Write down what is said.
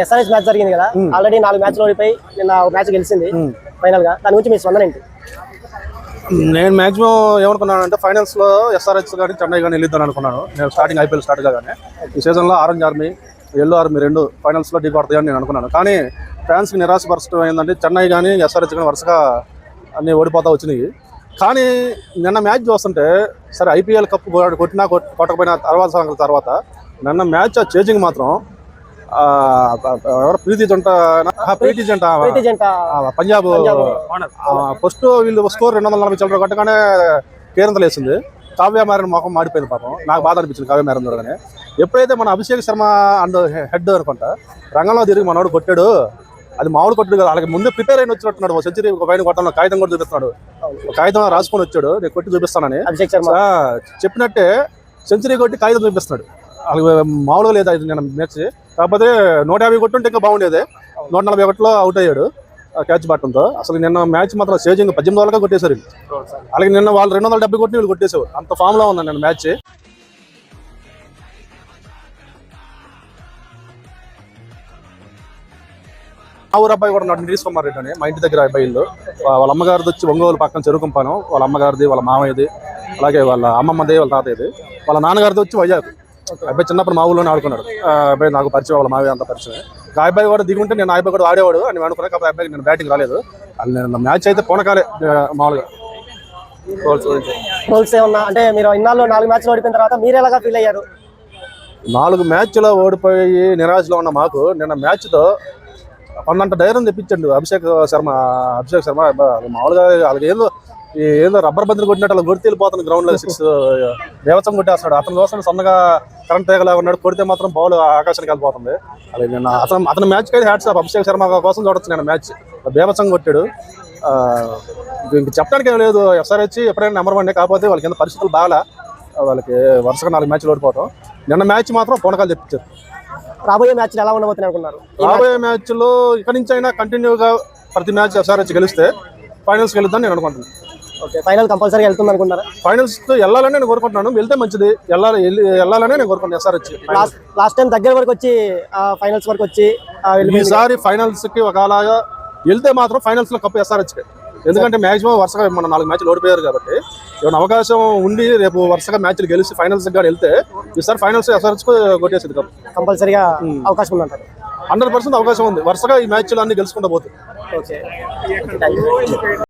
SRS match జరిగింది కదా. Already నాలుగు మ్యాచ్లు ఓడిపోయి నిన్న ఒక మ్యాచ్ గెలిచింది. ఫైనల్గా. దాని గురించి మీ స్పందన ఏంటి? నేను మాక్సిమం ఏమనుకున్నాను అంటే ఫైనల్స్లో ఎస్ఆర్హెచ్ కానీ చెన్నై కానీ వెళ్ళిద్దాం అనుకున్నాను. నేను స్టార్టింగ్ ఐపీఎల్ స్టార్ట్ కాగానే. ఈ సీజన్లో ఆరెంజ్ ఆర్మీ ఎల్లో ఆర్మీ రెండు ఫైనల్స్లో ఢీ కొడతాయని నేను అనుకున్నాను. కానీ ఫ్యాన్స్కి నిరాశపరచడం ఏంటంటే చెన్నై కానీ ఎస్ఆర్హెచ్ కానీ వరుసగా అన్ని ఓడిపోతా వచ్చినాయి. కానీ నిన్న మ్యాచ్ చూస్తుంటే సరే ఐపీఎల్ కప్ కొట్టినా కొట్- కొట్టకపోయినా తర్వాత సంగతి తర్వాత నిన్న మ్యాచ్ చేజింగ్ మాత్రం ఆ, ఎవరు? ప్రీతి జంట ప్రీతి జంట పంజాబ్. ఫస్ట్ వీళ్ళు స్కోర్ రెండు వందల నలభై చిల్లర కొట్టగానే కేరింతలు వేసింది కావ్య మారిన మొఖం మాడిపోయింది పాపం. నాకు బాధ అనిపించింది కావ్య మారిన చూడగానే. ఎప్పుడైతే మన అభిషేక్ శర్మ అండ్ హెడ్ అనుకుంటా రంగంలో తిరిగి మనోడు కొట్టాడు. అది మామూలు కొట్టాడు కదా. అలాగే ముందే ప్రిపేర్ అయిన వచ్చినట్టున్నాడు. సెంచరీ ఒక పైన కొట్టడంలో కాగితం కూడా చూపిస్తున్నాడు. ఒక కాగితం రాసుకొని వచ్చాడు. నేను కొట్టి చూపిస్తానని. అభిషేక్ శర్మ. చెప్పినట్టే సెంచరీ కొట్టి కాగితం చూపిస్తున్నాడు. అలాగే మామూలుగా లేదు. నేను మ్యాచ్. కాకపోతే నూట యాభై కొట్టుంటే ఇంకా బాగుండేది. నూట నలభై ఒకటిలో అవుట్ అయ్యాడు క్యాచ్ పట్టడంతో. అసలు నిన్న మ్యాచ్ మాత్రం సేజింగ్ పద్దెనిమిది వాళ్ళగా కొట్టేశారు. అలాగే నిన్న వాళ్ళు రెండు వందల డెబ్బై కొట్టి వీళ్ళు కొట్టేశారు. అంత ఫామ్లో ఉంది నిన్న మ్యాచ్. మా ఊరు అబ్బాయి కూడా ఉన్నాడు నిరీష్ కుమార్ రెడ్డి అని. మా ఇంటి దగ్గర అబ్బాయిలు వాళ్ళ. అమ్మగారిది వచ్చి ఒంగోలు పక్కన చెరుకుంపాను వాళ్ళ అమ్మగారిది వాళ్ళ మామయ్యది అలాగే వాళ్ళ అమ్మమ్మది వాళ్ళ తాతయ్యది. వాళ్ళ నాన్నగారిది వచ్చి వైజాగ్. అబ్బాయి చిన్నప్పుడు మా ఊళ్ళోనే ఆడుకున్నాడు. అబ్బాయి నాకు పరిచయం వాళ్ళ మావయ్య అంత పరిచయం. ఆ అబ్బాయి కూడా దిగుంటే నేను ఆ అబ్బాయి కూడా ఆడేవాడు. అని అనుకున్నా కాబట్టి ఆ అబ్బాయికి నేను బ్యాటింగ్ రాలేదు. అది నేను మ్యాచ్ అయితే పోనకాలే మామూలుగా. రోల్స్ ఏమన్నా? అంటే మీరు ఇన్నాళ్ళు నాలుగు మ్యాచ్లు ఓడిపోయిన తర్వాత మీరు ఎలాగా ఫీల్ అయ్యారు? నాలుగు మ్యాచ్లో ఓడిపోయి నిరాశలో ఉన్న మాకు నిన్న మ్యాచ్తో పన్నంత ధైర్యం తెప్పించండు అభిషేక్ శర్మ అభిషేక్ శర్మ మామూలుగా వాళ్ళకి ఏదో ఏదో రబ్బర్ బంతులు కొట్టినట్టు అలా కొడితే వెళ్ళిపోతుంది గ్రౌండ్లో సిక్స్ దేవతం కొట్టేస్తున్నాడు అతని కోసం సొంతగా కరెంట్ తీగలా ఉన్నాడు. కొడితే మాత్రం బాల్ ఆకాశానికి వెళ్ళిపోతుంది. అది నిన్న అతను అతని మ్యాచ్కి అయితే హ్యాట్స్ అభిషేక్ శర్మ కోసం చూడొచ్చు నేను మ్యాచ్ బేవత్సం కొట్టాడు. ఇంక చెప్పడానికి ఏం లేదు. ఎస్ఆర్హెచ్ ఎప్పుడైనా నెంబర్ వన్ కాకపోతే వాళ్ళకి కింద పరిస్థితులు బాగా వాళ్ళకి వరుసగా నాలుగు మ్యాచ్లు ఓడిపోవటం. నిన్న మ్యాచ్ మాత్రం పొనకాలు తెప్పించారు. రాబోయే మ్యాచ్లు ఎలా ఉండబోతున్నాయి అనుకున్నారు? రాబోయే మ్యాచ్లో ఇక్కడి నుంచి అయినా కంటిన్యూగా ప్రతి మ్యాచ్ ఎస్ఆర్హెచ్ గెలిస్తే ఫైనల్స్కి వెళ్తాను నేను అనుకుంటున్నాను. ఫైనల్ కంపల్సరీ వెళ్తుంది అనుకున్నారా ఫైనల్స్ వెళ్ళాలని నేను కోరుకుంటున్నాను. వెళ్తే మంచిది. వెళ్ళాలి వెళ్ళి- వెళ్ళాలని నేను కోరుకుంటున్నాను ఎస్ఆర్హెచ్ లాస్ట్ లాస్ట్ టైం దగ్గర వరకు వచ్చి ఫైనల్స్ వరకు వచ్చి. ఈసారి ఫైనల్స్కి ఒకలాగా వెళ్తే మాత్రం ఫైనల్స్లో కప్పు ఎస్ఆర్హెచ్ ఎందుకంటే మాక్సిమం వరుసగా మన నాలుగు మ్యాచ్లు ఓడిపోయారు కాబట్టి ఏమైనా అవకాశం ఉండి రేపు వరుసగా మ్యాచ్లు గెలిచి ఫైనల్స్ కానీ వెళ్తే ఈసారి ఫైనల్స్ ఎస్ఆర్హెచ్ గొట్టేసింది కప్పు. కంపల్సరీగా అవకాశం ఉందంటారు. హండ్రెడ్ పర్సెంట్ అవకాశం ఉంది. వరుసగా ఈ మ్యాచ్లు అన్ని గెలుచుకుంటూ పోతుంది